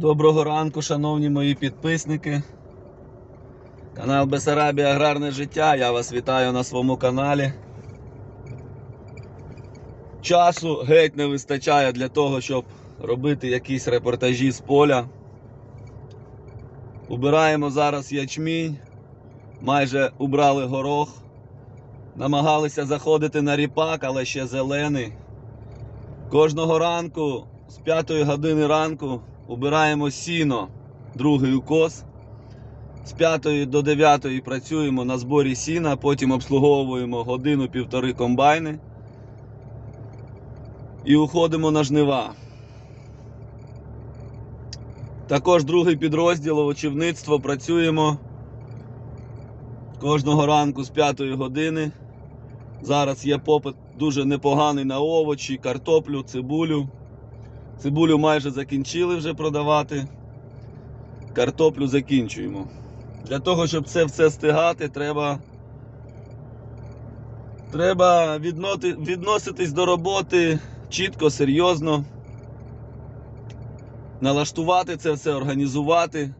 Доброго ранку, шановні мої підписники. Канал Бесарабія Аграрне життя. Я вас вітаю на своєму каналі. Часу геть не вистачає для того, щоб робити якісь репортажі з поля. Убираємо зараз ячмінь, майже убрали горох. Намагалися заходити на ріпак, але ще зелений. Кожного ранку з 5 години ранку убираємо сіно, другий укос. З 5 до 9 працюємо на зборі сіна, потім обслуговуємо годину-півтори комбайни і уходимо на жнива. Також другий підрозділ овочівництво працюємо кожного ранку з 5 години. Зараз є попит дуже непоганий на овочі, картоплю, цибулю. Цибулю майже закінчили вже продавати. Картоплю закінчуємо. Для того, щоб це все стигати, треба, треба відноти, відноситись до роботи чітко, серйозно. Налаштувати це все, організувати.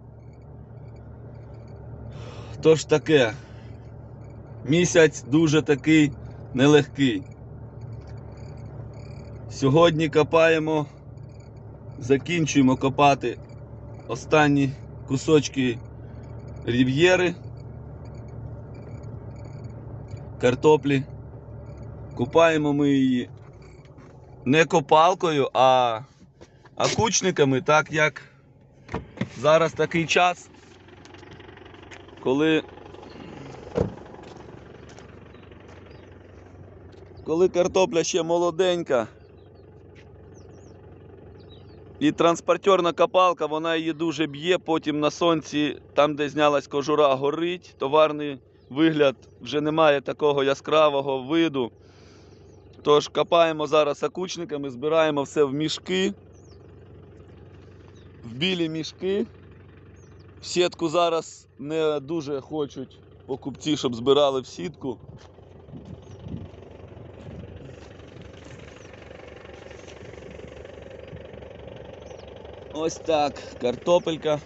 Тож таке. Місяць дуже такий нелегкий. Сьогодні копаємо, закінчуємо копати останні кусочки рів'єри, картоплі. Купаємо ми її не копалкою, а, а так як зараз такий час, коли коли картопля ще молоденька. І транспортерна копалка, вона її дуже б'є, потім на сонці, там, де знялась кожура, горить. Товарний вигляд вже немає такого яскравого виду. Тож копаємо зараз окучниками, збираємо все в мішки, в білі мішки. В сітку зараз не дуже хочуть покупці, щоб збирали в сітку. Ось так, картопелька.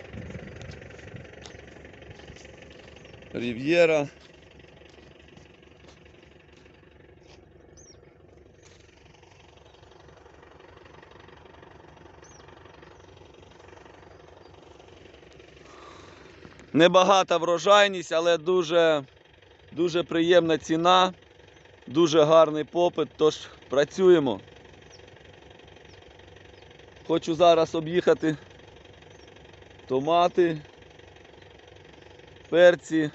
Рів'єра. Небагата врожайність, але дуже, дуже приємна ціна, дуже гарний попит, тож працюємо. Хочу зараз об'їхати томати, перці.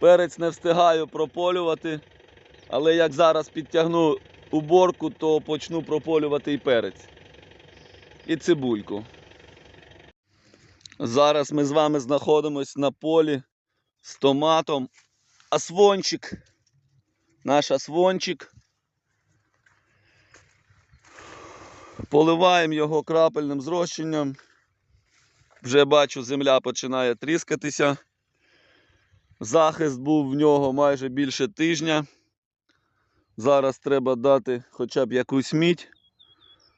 Перець не встигаю прополювати, але як зараз підтягну уборку, то почну прополювати і перець. І цибульку. Зараз ми з вами знаходимося на полі з томатом. Асвончик. Наш асвончик. Поливаємо його крапельним зрощенням. Вже бачу, земля починає тріскатися. Захист був в нього майже більше тижня. Зараз треба дати хоча б якусь мідь.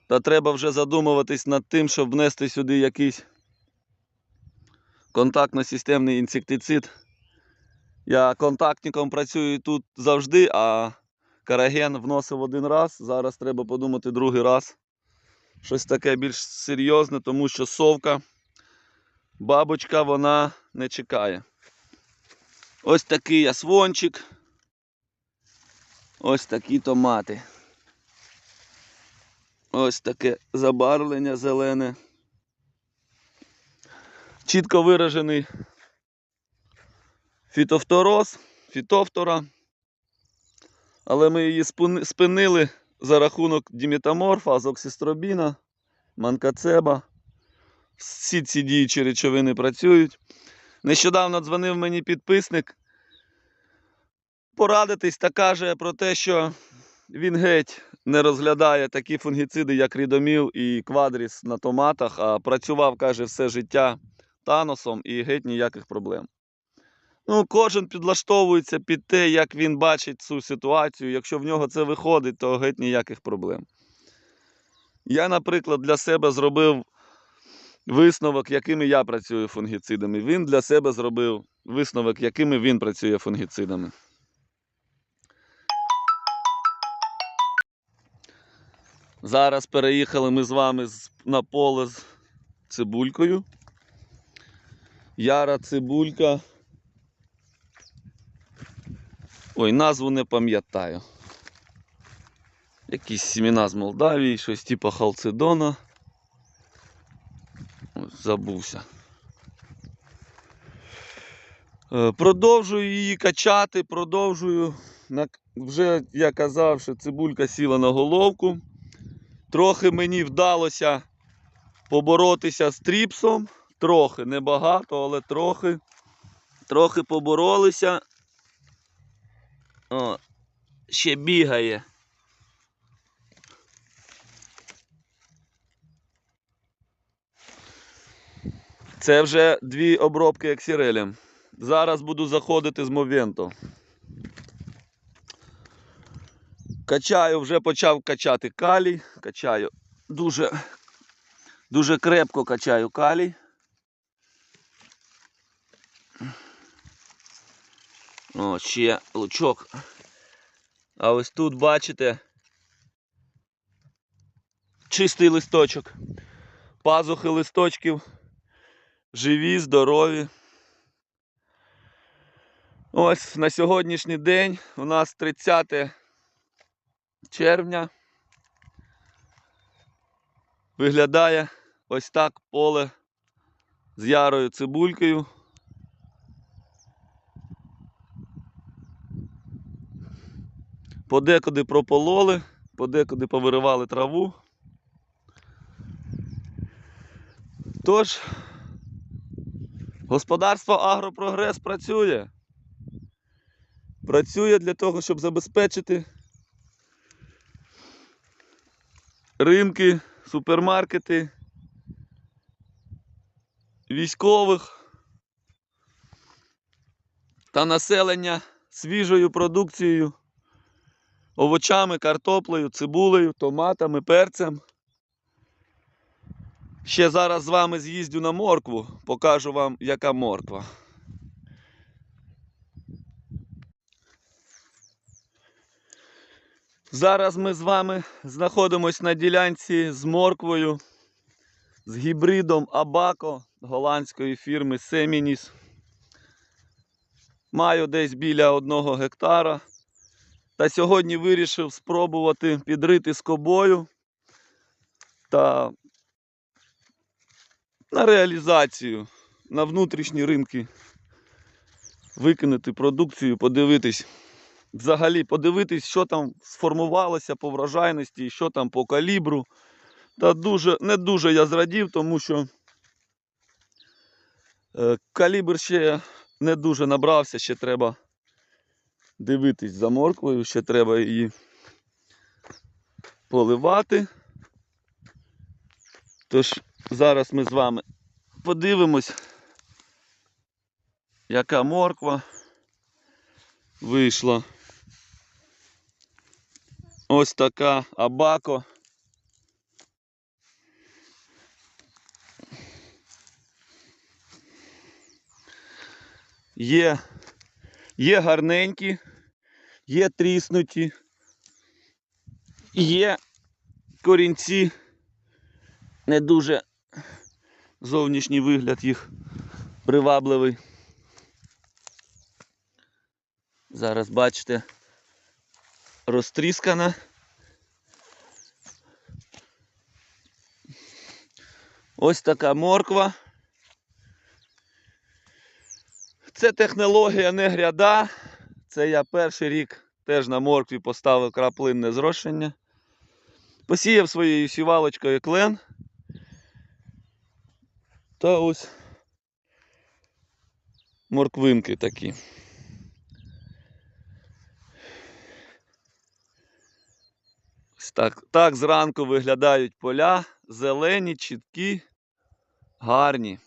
Та треба вже задумуватись над тим, щоб внести сюди якийсь контактно-системний інсектицид. Я контактником працюю тут завжди, а караген вносив один раз. Зараз треба подумати другий раз щось таке більш серйозне, тому що совка, бабочка, вона не чекає. Ось такий асвончик. Ось такі томати. Ось таке забарвлення зелене. Чітко виражений фітофтороз, фітофтора. Але ми її спинили за рахунок діметаморфа, азоксістробіна, манкацеба. Всі ці діючі речовини працюють. Нещодавно дзвонив мені підписник порадитись та каже про те, що він геть не розглядає такі фунгіциди, як рідоміл і квадріс на томатах, а працював, каже, все життя таносом і геть ніяких проблем. Ну, кожен підлаштовується під те, як він бачить цю ситуацію. Якщо в нього це виходить, то геть ніяких проблем. Я, наприклад, для себе зробив висновок, якими я працюю фунгіцидами. Він для себе зробив висновок, якими він працює фунгіцидами. Зараз переїхали ми з вами на поле з цибулькою. Яра цибулька. Ой, назву не пам'ятаю. Якісь сімена з Молдавії, щось типу халцедона. Забувся. Е, Продовжую її качати, продовжую. Вже я казав, що цибулька сіла на головку. Трохи мені вдалося поборотися з тріпсом. Трохи, небагато, але трохи. Трохи поборолися. О, ще бігає. Це вже дві обробки ексірелем. Зараз буду заходити з Мовенто. Качаю, вже почав качати калій. Качаю дуже, дуже крепко качаю калій. О, ще лучок. А ось тут бачите чистий листочок. Пазухи листочків живі, здорові. Ось на сьогоднішній день у нас 30 червня. Виглядає ось так поле з ярою цибулькою. Подекуди пропололи, подекуди повиривали траву. Тож, господарство Агропрогрес працює. Працює для того, щоб забезпечити ринки, супермаркети, військових та населення свіжою продукцією, овочами, картоплею, цибулею, томатами, перцем. Ще зараз з вами з'їздю на моркву, покажу вам, яка морква. Зараз ми з вами знаходимося на ділянці з морквою, з гібридом Абако голландської фірми Семініс. Маю десь біля одного гектара. Та сьогодні вирішив спробувати підрити скобою та на реалізацію, на внутрішні ринки викинути продукцію, подивитись. Взагалі подивитись, що там сформувалося по врожайності, що там по калібру. Та дуже, не дуже я зрадів, тому що е, калібр ще не дуже набрався, ще треба дивитись за морквою, ще треба її поливати. Тож зараз ми з вами подивимось, яка морква вийшла. Ось така абако. Є, є гарненькі, є тріснуті, є корінці, не дуже зовнішній вигляд їх привабливий. Зараз бачите, розтріскана. Ось така морква. Це технологія не гряда. Це я перший рік теж на моркві поставив краплинне зрошення. Посіяв своєю сівалочкою клен. Та ось морквинки такі. Так, так зранку виглядають поля, зелені, чіткі, гарні.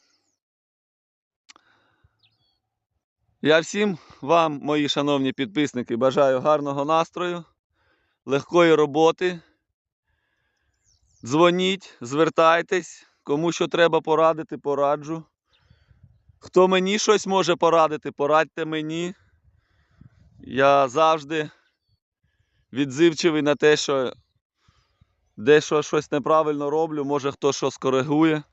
Я всім вам, мої шановні підписники, бажаю гарного настрою, легкої роботи. Дзвоніть, звертайтесь, Кому що треба порадити, пораджу. Хто мені щось може порадити, порадьте мені. Я завжди відзивчивий на те, що дещо щось неправильно роблю, може хто що скоригує.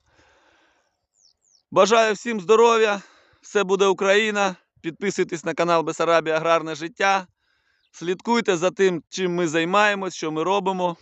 Бажаю всім здоров'я, все буде Україна. Підписуйтесь на канал Бесарабія Аграрне життя. Слідкуйте за тим, чим ми займаємось, що ми робимо.